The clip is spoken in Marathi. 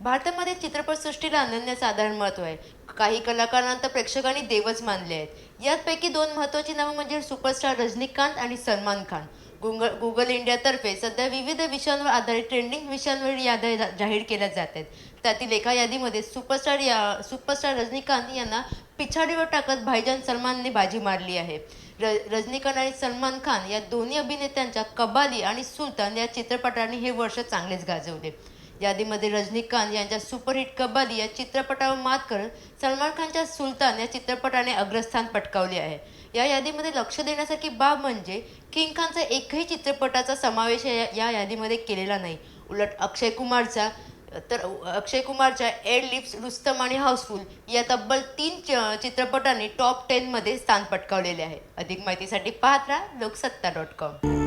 भारतामध्ये चित्रपटसृष्टीला अनन्यसाधारण महत्त्व आहे. काही कलाकारांना तर प्रेक्षकांनी देवच मानले आहेत. यापैकी दोन महत्त्वाची नावं म्हणजे सुपरस्टार रजनीकांत आणि सलमान खान. गुगल गुगल इंडियातर्फे सध्या विविध विषयांवर आधारित ट्रेंडिंग विषयांवर याद्या जाहीर केल्या जात आहेत. त्यातील एका यादीमध्ये सुपरस्टार या सुपरस्टार रजनीकांत यांना पिछाडीवर टाकत भाईजान सलमानने बाजी मारली आहे. र रजनीकांत आणि सलमान खान या दोन्ही अभिनेत्यांच्या कबाली आणि सुलतान या चित्रपटांनी हे वर्ष चांगलेच गाजवले. यादीमध्ये रजनीकांत यांच्या सुपरहिट कबाली या चित्रपटावर मात करत सलमान खानच्या सुलतान या चित्रपटाने अग्रस्थान पटकावले आहे. या यादीमध्ये लक्ष देण्यासारखी बाब म्हणजे किंग खानचा एकही चित्रपटाचा समावेश या या यादीमध्ये केलेला नाही. उलट अक्षय कुमारचा तर अक्षय कुमारच्या एड लिप्स रुस्तम आणि हाऊसफुल या तब्बल तीन चित्रपटांनी टॉप टेनमध्ये स्थान पटकावलेले आहे. अधिक माहितीसाठी पाहत राहा लोकसत्ता डॉट कॉम